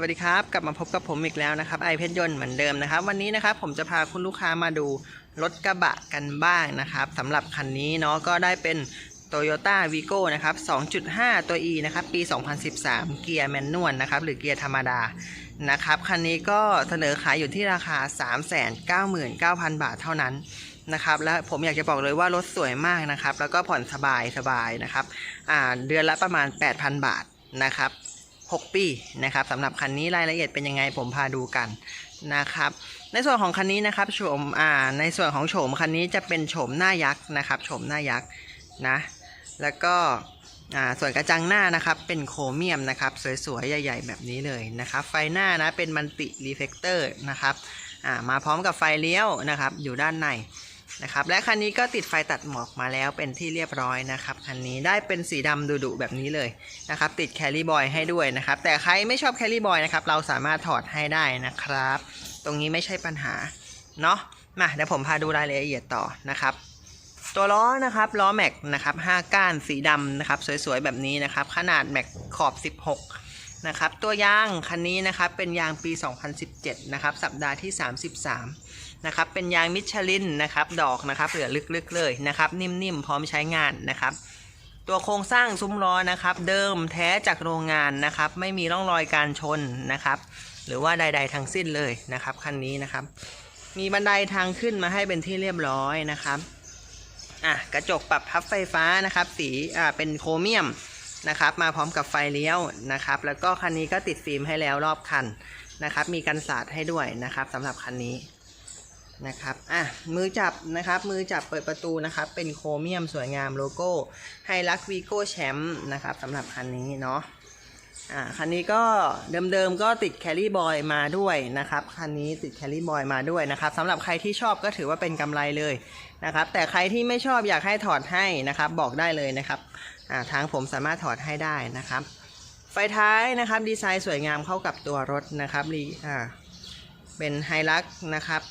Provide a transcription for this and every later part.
สวัสดีครับ กลับมาพบกับผมอีกแล้วนะครับไอเพชรยนต์เหมือนเดิมนะครับ วันนี้นะครับผมจะพาคุณลูกค้ามาดูรถกระบะกันบ้างนะครับสำหรับคันนี้เนาะก็ได้เป็น Toyota Vigo นะครับ 2.5 ตัว E นะครับ ปี 2013 เกียร์แมนนวลนะครับ หรือเกียร์ธรรมดานะครับ คันนี้ก็เสนอขายอยู่ที่ราคา 399,000 บาทเท่านั้นนะครับ และผมอยากจะบอกเลยว่ารถสวยมากนะครับ แล้วก็ผ่อนสบายสบายนะครับ อ่า เดือนละประมาณ 8,000 บาทนะครับ 6 ปีนะครับสำหรับคันนี้รายละเอียดเป็นยังไงผมพาดูกันนะครับในส่วนของคันนี้นะครับโฉมอ่าในส่วนของโฉมคันนี้จะเป็นโฉมหน้ายักษ์นะครับโฉมหน้ายักษ์นะแล้วก็อ่าส่วนกระจังหน้านะครับเป็นโครเมียมนะครับสวยๆ ใหญ่ ๆ แบบนี้เลยนะครับไฟหน้านะเป็นมันติรีเฟกเตอร์นะครับอ่ามาพร้อมกับไฟเลี้ยวนะครับอยู่ด้านใน นะครับ และคันนี้ก็ติดไฟตัดหมอกมาแล้วเป็นที่เรียบร้อยนะครับ คันนี้ได้เป็นสีดำดุๆแบบนี้เลยนะครับ ติดแคลรี่บอยให้ด้วยนะครับ แต่ใครไม่ชอบแคลรี่บอยนะครับ เราสามารถถอดให้ได้นะครับ ตรงนี้ไม่ใช่ปัญหา เนาะมาเดี๋ยวผมพาดูรายละเอียดต่อนะครับตัวล้อนะครับล้อแม็กนะครับ5ก้านสีดำนะครับสวยๆแบบนี้นะครับ ขนาดแม็กขอบ 16นะครับตัวยางคันนี้นะครับเป็นยางปี 2017นะครับสัปดาห์ที่ 33 นะครับ เป็นยางมิชลินนะครับ ดอกนะครับเหลือลึกๆเลยนะครับ นิ่มๆ พร้อมใช้งานนะครับ ตัวโครงสร้างซุ้มล้อนะครับ เดิมแท้จากโรงงานนะครับ ไม่มีร่องรอยการชนนะครับ หรือว่าใด ๆ ทั้งสิ้นเลยนะครับคันนี้นะครับ มีบันไดทางขึ้นมาให้เป็นที่เรียบร้อยนะครับอะกระจกปรับพับไฟฟ้านะครับ สีอ่าเป็นโครเมียมนะครับ มาพร้อมกับไฟเลี้ยวนะครับ แล้วก็คันนี้ก็ติดฟิล์มให้แล้วรอบคันนะครับ มีกันสาดให้ด้วยนะครับสำหรับคันนี้ นะครับ อะ มือจับนะครับ มือจับเปิดประตูนะครับ เป็นโครเมียมสวยงามโลโก้ไฮลักวีโก้แชมป์นะครับสำหรับคันนี้เนาะ อ่า คันนี้ก็เดิมๆก็ติดแคลรี่บอยมาด้วยนะครับ คันนี้ติดแคลรี่บอยมาด้วยนะครับสำหรับใครที่ชอบก็ถือว่าเป็นกำไรเลยนะครับ แต่ใครที่ไม่ชอบอยากให้ถอดให้นะครับ บอกได้เลยนะครับ อ่า ทางผมสามารถถอดให้ได้นะครับ ไฟท้ายนะครับดีไซน์สวยงามเข้ากับตัวรถนะครับรีอ่า เป็นไฮลักนะครับ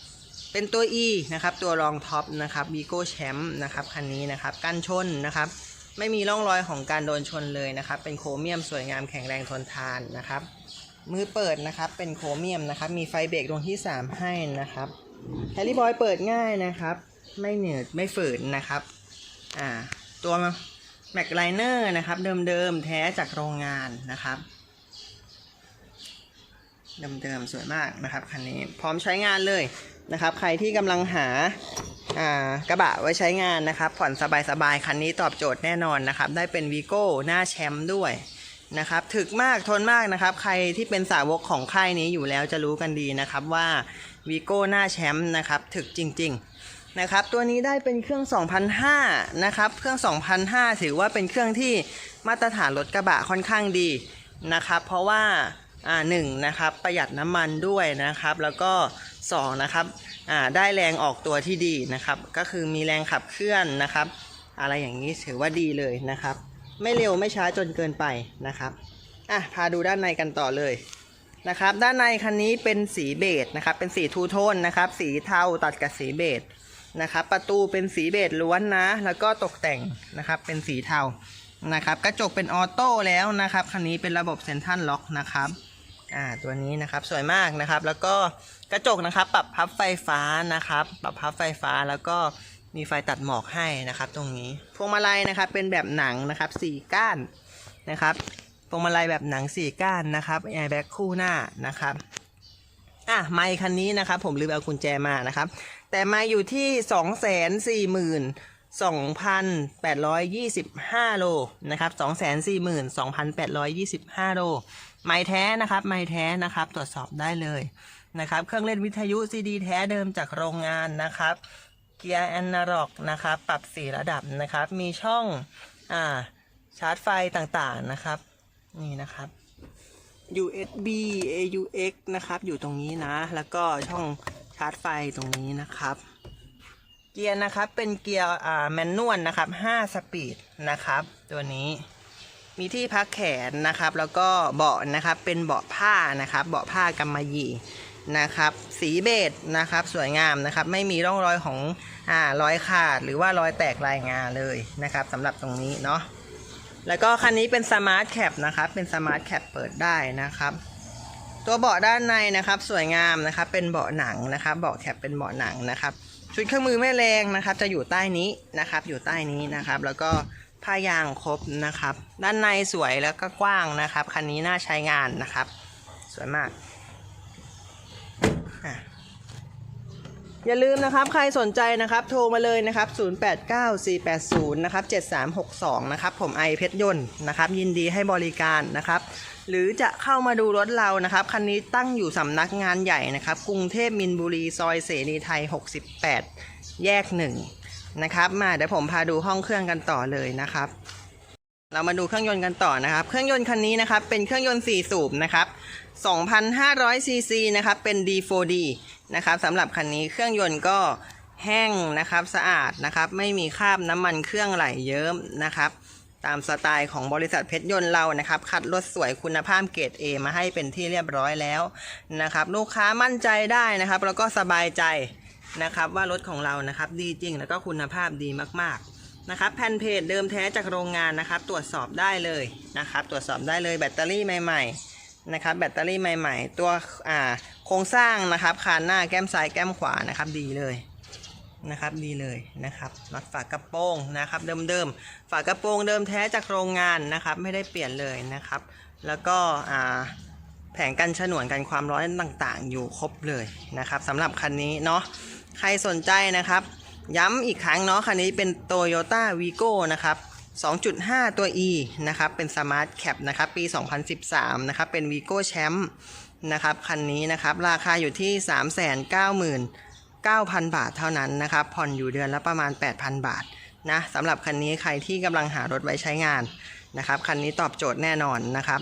เป็นตัว E นะครับ ตัวรองท็อปนะครับ Vigo Champ นะครับคันนี้นะครับกันชนนะครับ ไม่มีร่องรอยของการโดนชนเลยนะครับ เป็นโครเมียมสวยงามแข็งแรงทนทานนะครับ มือเปิดนะครับเป็นโครเมียมนะครับ มีไฟเบรกดวงที่ 3 ให้นะครับแฮร์รี่บอยเปิดง่ายนะครับ ไม่เหนืดไม่ฝืนนะครับอ่าตัวแม็กไลเนอร์นะครับเดิมๆแท้จากโรงงานนะครับ เดิมๆสวยมากนะครับคันนี้พร้อมใช้งานเลยนะครับ ใครที่กำลังหาอ่ากระบะไว้ใช้งานนะครับ ผ่อนสบายๆคันนี้ตอบโจทย์แน่นอนนะครับ ได้เป็นวีโก้หน้าแชมป์ด้วยนะครับถึกมากทนมากนะครับ ใครที่เป็นสาวกของค่ายนี้อยู่แล้วจะรู้กันดีนะครับว่าวีโก้หน้าแชมป์นะครับถึกจริง ๆนะครับ ตัวนี้ได้เป็นเครื่อง 2005นะครับเครื่อง 2005 ถือว่าเป็นเครื่องที่มาตรฐานรถกระบะค่อนข้างดีนะครับ เพราะว่า อ่าหนึ่งนะครับประหยัดน้ำมันด้วยนะครับ แล้วก็สองนะครับอ่าได้แรงออกตัวที่ดีนะครับ ก็คือมีแรงขับเคลื่อนนะครับ อะไรอย่างนี้ถือว่าดีเลยนะครับ ไม่เร็วไม่ช้าจนเกินไปนะครับอะพาดูด้านในกันต่อเลยนะครับ ด้านในคันนี้เป็นสีเบจนะครับ เป็นสีทูโทนนะครับ สีเทาตัดกับสีเบจนะครับ ประตูเป็นสีเบจล้วนนะ แล้วก็ตกแต่งนะครับ เป็นสีเทา นะครับกระจกเป็นออโต้แล้วนะครับคันนี้เป็นระบบเซนทรัลล็อกนะครับอ่าตัวนี้นะครับสวยมากนะครับ แล้วก็กระจกนะครับ ปรับพับไฟฟ้านะครับ ปรับพับไฟฟ้าแล้วก็มีไฟตัดหมอกให้นะครับ ตรงนี้พวงมาลัยนะครับเป็นแบบหนังนะครับสี่ก้านนะครับพวงมาลัยแบบหนังสี่ก้านนะครับแอร์แบ็กคู่หน้านะครับอะไมค์คันนี้นะครับ ผมลืมเอากุญแจมานะครับ แต่มาอยู่ที่สองแสนสี่หมื่น 2,825 โลนะครับ 242,825 โล ไม้แท้นะครับ ไม้แท้นะครับ ตรวจสอบได้เลยนะครับ เครื่องเล่นวิทยุซีดีแท้เดิมจากโรงงานนะครับ เกียร์แอนาล็อกนะครับ ปรับสีระดับนะครับ มีช่องอ่าชาร์จไฟต่างๆนะครับ นี่นะครับ USB AUX นะครับ อยู่ตรงนี้นะ แล้วก็ช่องชาร์จไฟตรงนี้นะครับ เกียร์นะครับเป็นเกียร์อ่าแมนนวลนะครับ5สปีดนะครับ ตัวนี้มีที่พักแขนนะครับ แล้วก็เบาะนะครับเป็นเบาะผ้านะครับ เบาะผ้ากำมะหยี่นะครับ สีเบจนะครับ สวยงามนะครับ ไม่มีร่องรอยของอ่ารอยขาดหรือว่ารอยแตกลายงาเลยนะครับสำหรับตรงนี้เนาะแล้วก็คันนี้เป็นสมาร์ทแคปนะครับ เป็นสมาร์ทแคปเปิดได้นะครับ ตัวเบาะด้านในนะครับ สวยงามนะครับ เป็นเบาะหนังนะครับ เบาะแคปเป็นเบาะหนังนะครับ ชุดเครื่องมือแม่แรงนะครับ จะอยู่ใต้นี้นะครับ อยู่ใต้นี้นะครับ แล้วก็ผ้ายางครบนะครับ ด้านในสวยแล้วก็กว้างนะครับ คันนี้น่าใช้งานนะครับ สวยมากอะ อย่าลืมนะครับ ใครสนใจนะครับ โทรมาเลยนะครับ 089480 นะครับ 7362 นะครับ ผมไอเพชรยนต์นะครับ ยินดีให้บริการนะครับ หรือจะเข้ามาดูรถเรานะครับ คันนี้ตั้งอยู่สำนักงานใหญ่นะครับ กรุงเทพมินบุรีซอยเสรีไทย 68 แยกหนึ่งนะครับ มาเดี๋ยวผมพาดูห้องเครื่องกันต่อเลยนะครับ เรามาดูเครื่องยนต์กันต่อนะครับ เครื่องยนต์คันนี้นะครับ เป็นเครื่องยนต์ 4 สูบนะครับ 2,500ซีซีนะครับ เป็น D4D นะครับสำหรับคันนี้เครื่องยนต์ก็แห้งนะครับสะอาดนะครับไม่มีคราบน้ำมันเครื่องไหลเยิ้มนะครับ ตามสไตล์ของบริษัทเพชรยนต์เรานะครับ คัดรถสวยคุณภาพเกรด A มาให้เป็นที่เรียบร้อยแล้วนะครับ ลูกค้ามั่นใจได้นะครับ แล้วก็สบายใจนะครับว่ารถของเรานะครับดีจริงแล้วก็คุณภาพดีมากๆนะครับแผ่นเพจเดิมแท้จากโรงงานนะครับ ตรวจสอบได้เลยนะครับ ตรวจสอบได้เลยแบตเตอรี่ใหม่ ๆ นะครับแบตเตอรี่ใหม่ ๆ ตัวอ่าโครงสร้างนะครับคานหน้าแก้มซ้ายแก้มขวานะครับดีเลยนะครับดีเลยนะครับน็อตฝากระโปรงนะครับเดิมๆฝากระโปรงเดิมแท้จากโรงงานนะครับไม่ได้เปลี่ยนเลยนะครับ แล้วก็อ่าแผงกันฉนวนกันความร้อนต่างๆ อยู่ครบเลยนะครับสำหรับคันนี้เนาะใครสนใจนะครับ ย้ำอีกครั้งเนาะคันนี้เป็น Toyota Vigo นะครับ 2.5 ตัว E นะครับ เป็น Smart Cap นะครับ ปี 2013 นะครับ เป็น Vigo Champ นะครับ คันนี้นะครับ ราคาอยู่ที่ 399,000 บาทเท่านั้นนะครับ ผ่อนอยู่เดือนละประมาณ 8,000 บาท นะสำหรับคันนี้ใครที่กำลังหารถไว้ใช้งานนะครับ คันนี้ตอบโจทย์แน่นอนนะครับ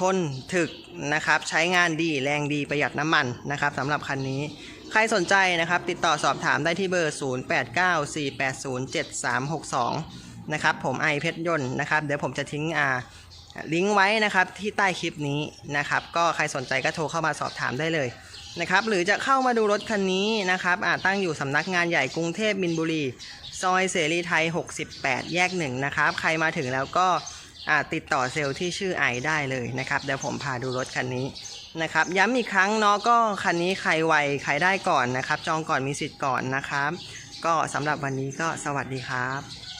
ทนถึกนะครับ ใช้งานดี แรงดี ประหยัดน้ำมันนะครับสำหรับคันนี้ใครสนใจนะครับ ติดต่อสอบถามได้ที่เบอร์ 0894807362 นะครับผมไอเพชรยนต์นะครับเดี๋ยวผมจะทิ้งอ่าลิงก์ไว้นะครับที่ใต้คลิปนี้นะครับก็ใครสนใจก็โทรเข้ามาสอบถามได้เลยนะครับหรือจะเข้ามาดูรถคันนี้นะครับอาตั้งอยู่สำนักงานใหญ่กรุงเทพมินบุรี ซอยเสรีไทย 68 แยกหนึ่งนะครับใครมาถึงแล้วก็อ่าติดต่อเซลล์ที่ชื่อไอได้เลยนะครับเดี๋ยวผมพาดูรถคันนี้นะครับย้ำอีกครั้งเนาะก็คันนี้ใครไวใครได้ก่อนนะครับ จองก่อนมีสิทธิ์ก่อนนะครับ ก็สำหรับวันนี้ก็สวัสดีครับ